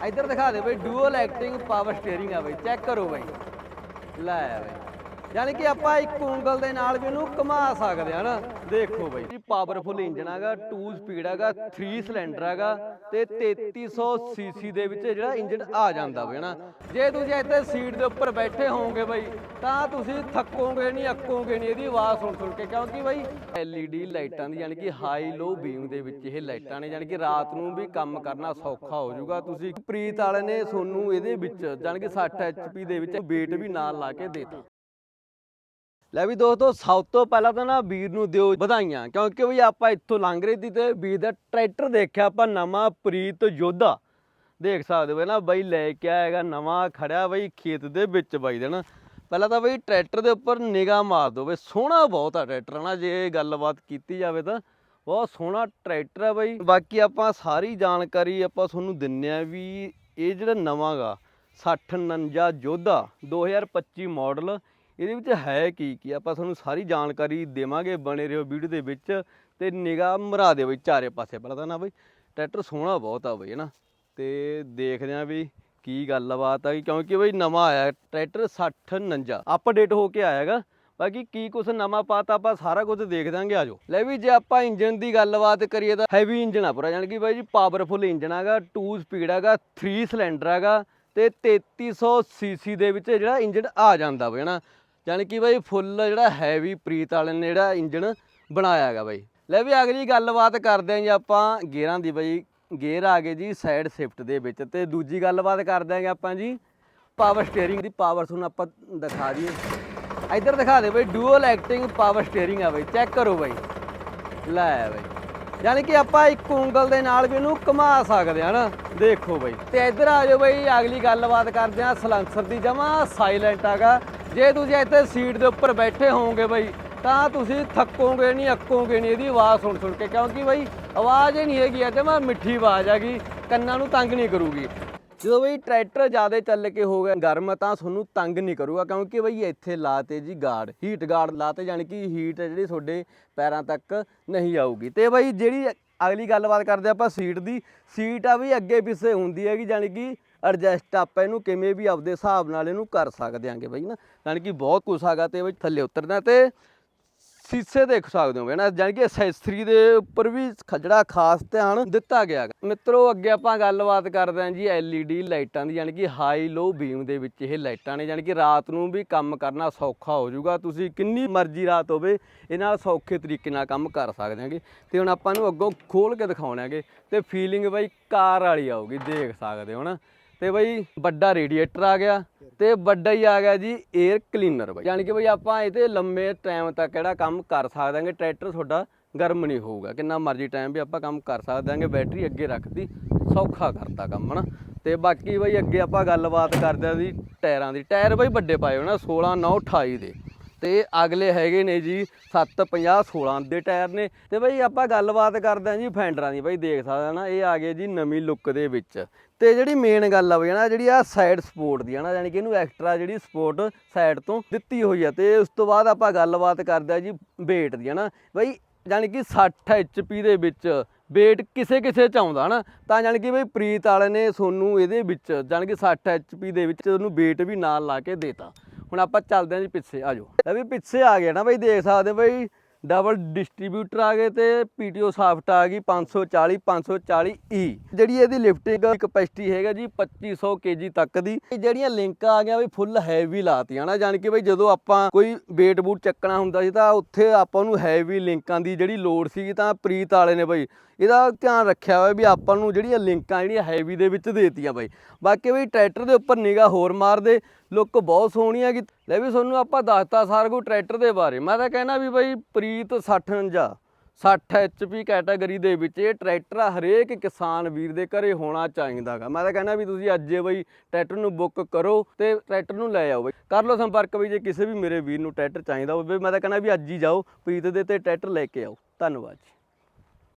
ਇੱਧਰ ਦਿਖਾ ਦੇ ਬਈ ਡੂਅਲ ਐਕਟਿੰਗ ਪਾਵਰ ਸਟੀਅਰਿੰਗ ਆ ਬਈ ਚੈੱਕ ਕਰੋ ਬਈ। ਲੈ ਬਈ। ਯਾਨੀ ਕਿ ਆਪਾਂ ਇੱਕ ਉਂਗਲ ਦੇ ਨਾਲ ਵੀ ਉਹਨੂੰ ਘੁਮਾ ਸਕਦੇ ਹਾਂ ਨਾ। ਦੇਖੋ ਬਈ, ਇਹ ਪਾਵਰਫੁਲ ਇੰਜਨ ਹੈਗਾ 2 ਸਪੀਡ ਹੈਗਾ 3 ਸਿਲੰਡਰ ਹੈਗਾ ਤੇ 3300 ਸੀਸੀ ਦੇ ਵਿੱਚ ਜਿਹੜਾ ਇੰਜਨ ਆ ਜਾਂਦਾ ਬਈ ਨਾ। ਜੇ ਤੁਸੀਂ ਇੱਥੇ ਸੀਟ ਦੇ ਉੱਪਰ ਬੈਠੇ ਹੋਵੋਗੇ ਬਈ, ਤਾਂ ਤੁਸੀਂ ਥੱਕੋਗੇ ਨਹੀਂ, ਅੱਕੋਗੇ ਨਹੀਂ, ਇਹਦੀ ਆਵਾਜ਼ ਸੁਣ ਸੁਣ ਕੇ। ਕਿਉਂਕਿ ਬਈ, LED ਲਾਈਟਾਂ ਦੀ ਯਾਨੀ ਕਿ ਹਾਈ ਲੋ ਬੀਮ ਦੇ ਵਿੱਚ ਇਹ ਲਾਈਟਾਂ ਨੇ, ਯਾਨੀ ਕਿ ਰਾਤ ਨੂੰ ਵੀ ਕੰਮ ਕਰਨਾ ਸੌਖਾ ਹੋ ਜਾਊਗਾ। ਤੁਸੀਂ ਪ੍ਰੀਤ ਵਾਲੇ ਨੇ ਤੁਹਾਨੂੰ ਇਹਦੇ ਵਿੱਚ, ਯਾਨੀ ਕਿ 60 HP ਦੇ ਵਿੱਚ weight ਵੀ ਨਾਲ ਲਾ ਕੇ ਦੇਤਾ। ਲੈ ਵੀ ਦੋਸਤੋ, ਸਭ ਤੋਂ ਪਹਿਲਾਂ ਤਾਂ ਨਾ ਵੀਰ ਨੂੰ ਦਿਓ ਵਧਾਈਆਂ, ਕਿਉਂਕਿ ਵੀ ਆਪਾਂ ਇੱਥੋਂ ਲੰਘ ਰਹੇ ਸੀ ਤੇ ਵੀਰ ਦਾ ਟਰੈਕਟਰ ਦੇਖਿਆ, ਆਪਾਂ ਨਵਾਂ ਪ੍ਰੀਤ ਯੋਧਾ। ਦੇਖ ਸਕਦੇ ਹੋ ਨਾ ਬਾਈ ਲੈ ਕੇ ਆਏਗਾ ਨਵਾਂ ਖੜਿਆ ਬਈ ਖੇਤ ਦੇ ਵਿੱਚ ਬਾਈ ਦੇਣਾ ਪਹਿਲਾਂ ਤਾਂ ਬਈ ਟਰੈਕਟਰ ਦੇ ਉੱਪਰ ਨਿਗਾਹ ਮਾਰ ਦਿਓ ਬਈ, ਸੋਹਣਾ ਬਹੁਤ ਆ ਟਰੈਕਟਰ ਨਾ, ਜੇ ਗੱਲਬਾਤ ਕੀਤੀ ਜਾਵੇ ਤਾਂ। ਬਹੁਤ ਸੋਹਣਾ ਟਰੈਕਟਰ ਆ ਬਈ। ਬਾਕੀ ਆਪਾਂ ਸਾਰੀ ਜਾਣਕਾਰੀ ਆਪਾਂ ਤੁਹਾਨੂੰ ਦਿੰਨੇ ਆ ਵੀ ਇਹ ਜਿਹੜਾ ਨਵਾਂ ਗਾ 6049 ਯੋਧਾ 2025 ਮਾਡਲ ਇਹਦੇ ਵਿੱਚ ਹੈ ਕੀ ਕੀ? ਆਪਾਂ ਤੁਹਾਨੂੰ ਸਾਰੀ ਜਾਣਕਾਰੀ ਦੇਵਾਂਗੇ ਬਣੇ ਰਹੋ ਵੀਡੀਓ ਦੇ ਵਿੱਚ ਤੇ ਨਿਗਾਹ ਮਰਾ ਦੇ ਬਈ ਚਾਰੇ ਪਾਸੇ। ਪਹਿਲਾਂ ਤਾਂ ਨਾ ਬਈ, ਟਰੈਕਟਰ ਸੋਹਣਾ ਬਹੁਤ ਆ ਬਈ ਹਨਾ ਤੇ ਦੇਖਦੇ ਆ ਵੀ ਕੀ ਗੱਲਬਾਤ ਆ ਕਿਉਂਕਿ ਬਈ ਨਵਾਂ ਆਇਆ ਟਰੈਕਟਰ 6049 ਅਪਡੇਟ ਹੋ ਕੇ ਆਇਆਗਾ ਬਾਕੀ ਕੀ ਕੁਛ ਨਵਾਂ ਪਾਤਾ ਆਪਾਂ ਸਾਰਾ ਕੁਝ ਦੇਖ ਦਾਂਗੇ ਆਜੋ ਲੈ ਵੀ ਜੇ ਆਪਾਂ ਇੰਜਨ ਦੀ ਗੱਲਬਾਤ ਕਰੀਏ ਤਾਂ ਹੈਵੀ ਇੰਜਨ ਆ ਪੂਰਾ, ਯਾਨੀ ਕਿ ਬਾਈ ਜੀ ਪਾਵਰਫੁਲ ਇੰਜਨ ਹੈਗਾ 2 ਸਪੀਡ ਹੈਗਾ 3 ਸਿਲੰਡਰ ਹੈਗਾ ਤੇ 3300 ਸੀਸੀ ਦੇ ਵਿੱਚ ਜਿਹੜਾ ਇੰਜਨ ਆ ਜਾਂਦਾ ਬਈ ਨਾ? ਜਾਣੀ ਕਿ ਬਾਈ ਫੁੱਲ ਜਿਹੜਾ ਹੈਵੀ ਪ੍ਰੀਤ ਵਾਲੇ ਨੇ ਜਿਹੜਾ ਇੰਜਣ ਬਣਾਇਆ ਹੈਗਾ ਬਾਈ। ਲੈ ਵੀ ਅਗਲੀ ਗੱਲਬਾਤ ਕਰਦੇ ਆਂ ਜੀ ਆਪਾਂ ਗੇਅਰਾਂ ਦੀ ਬਾਈ। ਗੇਅਰ ਆ ਗਏ ਜੀ ਸਾਈਡ ਸ਼ਿਫਟ ਦੇ ਵਿੱਚ ਤੇ ਦੂਜੀ ਗੱਲਬਾਤ ਕਰਦੇ ਆਂਗੇ ਆਪਾਂ ਜੀ ਪਾਵਰ ਸਟੀਅਰਿੰਗ ਦੀ ਪਾਵਰ ਤੁਹਾਨੂੰ ਆਪਾਂ ਦਿਖਾ ਦਈਏ। ਇੱਧਰ ਦਿਖਾ ਦੇ ਬਾਈ ਡੂਅਲ ਐਕਟਿੰਗ ਪਾਵਰ ਸਟੀਅਰਿੰਗ ਆ ਬਾਈ ਚੈੱਕ ਕਰੋ ਬਾਈ। ਲੈ ਬਾਈ ਯਾਨੀ ਕਿ ਆਪਾਂ ਇੱਕ ਉਂਗਲ ਦੇ ਨਾਲ ਵੀ ਇਹਨੂੰ ਘੁਮਾ ਸਕਦੇ ਹਾਂ ਨਾ, ਦੇਖੋ ਬਾਈ। ਤੇ ਇੱਧਰ ਆ ਜਾਓ ਬਾਈ, ਅਗਲੀ ਗੱਲਬਾਤ ਕਰਦੇ ਆ ਸਲੰਸਰ ਦੀ ਜਮਾ ਸਾਇਲੈਂਟ ਹੈਗਾ। ਜੇ ਤੁਸੀਂ ਇੱਥੇ ਸੀਟ ਦੇ ਉੱਪਰ ਬੈਠੇ ਹੋਵੋਗੇ ਬਈ, ਤਾਂ ਤੁਸੀਂ ਥੱਕੋਗੇ ਨਹੀਂ, ਅੱਕੋਗੇ ਨਹੀਂ, ਇਹਦੀ ਆਵਾਜ਼ ਸੁਣ ਸੁਣ ਕੇ, ਕਿਉਂਕਿ ਬਈ ਆਵਾਜ਼ ਹੀ ਨਹੀਂ ਹੈਗੀ, ਇਹ ਮੈਂ ਮਿੱਠੀ ਆਵਾਜ਼ ਹੈਗੀ ਕੰਨਾਂ ਨੂੰ ਤੰਗ ਨਹੀਂ ਕਰੂਗੀ। ਜਦੋਂ ਬਈ ਟਰੈਕਟਰ ਜ਼ਿਆਦਾ ਚੱਲ ਕੇ ਹੋ ਗਿਆ ਗਰਮ, ਤਾਂ ਤੁਹਾਨੂੰ ਤੰਗ ਨਹੀਂ ਕਰੂਗਾ, ਕਿਉਂਕਿ ਬਈ ਇੱਥੇ ਲਾਤੇ ਜੀ ਗਾਰਡ ਹੀਟ ਗਾਰਡ ਲਾਤੇ ਜਾਣੀ ਕਿ ਹੀਟ ਜਿਹੜੀ ਤੁਹਾਡੇ ਪੈਰਾਂ ਤੱਕ ਨਹੀਂ ਆਊਗੀ। ਤੇ ਬਈ ਜਿਹੜੀ ਅਗਲੀ ਗੱਲਬਾਤ ਕਰਦੇ ਆਪਾਂ ਸੀਟ ਦੀ। ਸੀਟ ਆ ਵੀ ਅੱਗੇ ਪਿੱਛੇ ਹੁੰਦੀ ਹੈਗੀ, ਜਾਣੀ ਕਿ ਐਡਜਸਟ ਆਪਾਂ ਇਹਨੂੰ ਕਿਵੇਂ ਵੀ ਆਪਦੇ ਹਿਸਾਬ ਨਾਲ ਇਹਨੂੰ ਕਰ ਸਕਦੇ ਆਂਗੇ ਬਈ ਨਾ ਜਾਣੀ ਕਿ ਬਹੁਤ ਕੁਛ ਹੈਗਾ ਤੇ ਬਈ ਥੱਲੇ ਉਤਰਨਾ ਤੇ ਸੀਸੇ ਦੇਖ ਸਕਦੇ ਹੋ ਨਾ, ਜਾਣੀ ਕਿ ਐਕਸੈਸਰੀ ਦੇ ਉੱਪਰ ਵੀ ਜਿਹੜਾ ਖਾਸ ਧਿਆਨ ਦਿੱਤਾ ਗਿਆ ਗਾ। ਮਿੱਤਰੋ, ਅੱਗੇ ਆਪਾਂ ਗੱਲਬਾਤ ਕਰਦੇ ਹਾਂ ਜੀ LED ਲਾਈਟਾਂ ਦੀ, ਜਾਣੀ ਕਿ ਹਾਈ ਲੋ ਬੀਮ ਦੇ ਵਿੱਚ ਇਹ ਲਾਈਟਾਂ ਨੇ, ਜਾਣੀ ਕਿ ਰਾਤ ਨੂੰ ਵੀ ਕੰਮ ਕਰਨਾ ਸੌਖਾ ਹੋ ਜਾਊਗਾ। ਤੁਸੀਂ ਕਿੰਨੀ ਮਰਜ਼ੀ ਰਾਤ ਹੋਵੇ ਇਹਨਾਂ ਸੌਖੇ ਤਰੀਕੇ ਨਾਲ ਕੰਮ ਕਰ ਸਕਦੇ ਹਾਂਗੇ। ਤੇ ਹੁਣ ਆਪਾਂ ਨੂੰ ਅੱਗੋਂ ਖੋਲ ਕੇ ਦਿਖਾਉਣਾਗੇ ਤੇ ਫੀਲਿੰਗ ਬਈ ਕਾਰ ਵਾਲੀ ਆਊਗੀ, ਦੇਖ ਸਕਦੇ ਹੋ ਨਾ। ਤੇ ਬਈ ਵੱਡਾ ਰੇਡੀਏਟਰ ਆ ਗਿਆ ਤੇ ਵੱਡਾ ਹੀ ਆ ਗਿਆ ਜੀ 에ਅਰ ਕਲੀਨਰ ਬਈ। ਯਾਨੀ ਕਿ ਬਈ ਆਪਾਂ ਇਹਦੇ ਲੰਮੇ ਟਾਈਮ ਤੱਕ ਜਿਹੜਾ ਕੰਮ ਕਰ ਸਕਦਾਂਗੇ ਟਰੈਕਟਰ ਤੁਹਾਡਾ ਗਰਮ ਨਹੀਂ ਹੋਊਗਾ। ਕਿੰਨਾ ਮਰਜ਼ੀ ਟਾਈਮ ਵੀ ਆਪਾਂ ਕੰਮ ਕਰ ਸਕਦਾਂਗੇ ਬੈਟਰੀ ਅੱਗੇ ਰੱਖਦੀ ਸੌਖਾ ਕਰਤਾ ਕੰਮ, ਹਨਾ? ਤੇ ਬਾਕੀ ਬਈ ਅੱਗੇ ਆਪਾਂ ਗੱਲਬਾਤ ਕਰਦੇ ਆ ਜੀ ਟਾਇਰਾਂ ਦੀ। ਟਾਇਰ ਬਈ ਵੱਡੇ ਪਾਏ ਹੋਣਾ 16 9 28 ਦੇ। ਤੇ ਅਗਲੇ ਹੈਗੇ ਨੇ ਜੀ 750 16 ਦੇ ਟਾਇਰ ਨੇ। ਤੇ ਬਈ ਆਪਾਂ ਗੱਲਬਾਤ ਕਰਦੇ ਆਂ ਜੀ ਫੈਂਡਰਾਂ ਦੀ। ਬਈ ਦੇਖ ਸਕਦੇ ਨਾ, ਇਹ ਆ ਗਏ ਜੀ ਨਵੀਂ ਲੁੱਕ ਦੇ ਵਿੱਚ। ਤੇ ਜਿਹੜੀ ਮੇਨ ਗੱਲ ਆ ਬਈ ਨਾ, ਜਿਹੜੀ ਆ ਸਾਈਡ ਸਪੋਰਟ ਦੀ ਆ ਨਾ, ਯਾਨੀ ਕਿ ਇਹਨੂੰ ਐਕਸਟਰਾ ਜਿਹੜੀ ਸਪੋਰਟ ਸਾਈਡ ਤੋਂ ਦਿੱਤੀ ਹੋਈ ਆ। ਤੇ ਉਸ ਤੋਂ ਬਾਅਦ ਆਪਾਂ ਗੱਲਬਾਤ ਕਰਦੇ ਆ ਜੀ weight ਦੀ ਹਨਾ ਬਈ ਯਾਨੀ ਕਿ 60 HP ਦੇ ਵਿੱਚ ਵੇਟ ਕਿਸੇ ਕਿਸੇ ਚ ਆਉਂਦਾ ਨਾ ਤਾਂ ਯਾਨੀ ਕਿ ਬਈ ਪ੍ਰੀਤ ਵਾਲੇ ਨੇ ਸੋਨੂੰ ਇਹਦੇ ਵਿੱਚ, ਯਾਨੀ ਕਿ 60 HP ਦੇ ਵਿੱਚ ਉਹਨੂੰ ਵੇਟ ਵੀ ਨਾਲ ਲਾ ਕੇ ਦੇਤਾ। ਹੁਣ ਆਪਾਂ ਚੱਲਦੇ ਹਾਂ ਜੀ ਪਿੱਛੇ, ਆ ਜਾਓ। ਇਹ ਵੀ ਪਿੱਛੇ ਆ ਗਿਆ ਨਾ ਬਈ, ਦੇਖ ਸਕਦੇ ਬਈ ਡਬਲ ਡਿਸਟ੍ਰੀਬਿਊਟਰ ਆ ਗਏ ਤੇ ਪੀਟੀਓ ਸਾਫਟ ਆ ਗਈ 540 540 ਈ ਜਿਹੜੀ ਇਹਦੀ ਲਿਫਟਿੰਗ ਕਪੈਸਿਟੀ ਹੈਗਾ ਜੀ 2500 ਕੇਜੀ ਤੱਕ ਦੀ। ਜਿਹੜੀਆਂ ਲਿੰਕ ਆ ਗਿਆ ਵੀ ਫੁੱਲ ਹੈਵੀ ਲਾਤੀਆਂ ਨਾ, ਜਾਣੀ ਕਿ ਬਈ ਜਦੋਂ ਆਪਾਂ ਕੋਈ weight ਬੂਟ ਚੱਕਣਾ ਹੁੰਦਾ ਸੀ ਤਾਂ ਉੱਥੇ ਆਪਾਂ ਨੂੰ ਹੈਵੀ ਲਿੰਕਾਂ ਦੀ ਜਿਹੜੀ ਲੋੜ ਸੀਗੀ ਤਾਂ ਪ੍ਰੀਤ ਵਾਲੇ ਨੇ ਬਈ ਇਹਦਾ ਧਿਆਨ ਰੱਖਿਆ ਹੋਇਆ ਵੀ ਆਪਾਂ ਨੂੰ ਜਿਹੜੀਆਂ ਲਿੰਕਾਂ ਜਿਹੜੀਆਂ ਹੈਵੀ ਦੇ ਵਿੱਚ ਦੇਤੀਆਂ ਬਈ। ਬਾਕੀ ਬਈ ਟਰੈਕਟਰ ਦੇ ਉੱਪਰ ਨਿਗਾਹ ਹੋਰ ਮਾਰਦੇ ਲੁੱਕ ਬਹੁਤ ਸੋਹਣੀ ਹੈਗੀ। ਲੈ ਵੀ ਤੁਹਾਨੂੰ ਆਪਾਂ ਦੱਸਤਾ ਸਾਰਾ ਕੁਝ ਟਰੈਕਟਰ ਦੇ ਬਾਰੇ। ਮੈਂ ਤਾਂ ਕਹਿਣਾ ਵੀ ਬਈ ਪ੍ਰੀਤ 59 60 HP ਕੈਟਾਗਰੀ ਦੇ ਵਿੱਚ ਇਹ ਟਰੈਕਟਰ ਹਰੇਕ ਕਿਸਾਨ ਵੀਰ ਦੇ ਘਰੇ ਹੋਣਾ ਚਾਹੀਦਾਗਾ ਮੈਂ ਤਾਂ ਕਹਿੰਦਾ ਵੀ ਤੁਸੀਂ ਅੱਜ ਬਈ ਟਰੈਕਟਰ ਨੂੰ ਬੁੱਕ ਕਰੋ ਤੇ ਟਰੈਕਟਰ ਨੂੰ ਲੈ ਆਓ ਬਈ। ਕਰ ਲਓ ਸੰਪਰਕ ਵੀ ਜੇ ਕਿਸੇ ਵੀ ਮੇਰੇ ਵੀਰ ਨੂੰ ਟਰੈਕਟਰ ਚਾਹੀਦਾ ਹੋਵੇ, ਮੈਂ ਤਾਂ ਕਹਿੰਦਾ ਵੀ ਅੱਜ ਹੀ ਜਾਓ, ਪ੍ਰੀਤ ਦੇ ਤੇ ਟਰੈਕਟਰ ਲੈ ਕੇ ਆਓ। ਧੰਨਵਾਦ ਜੀ।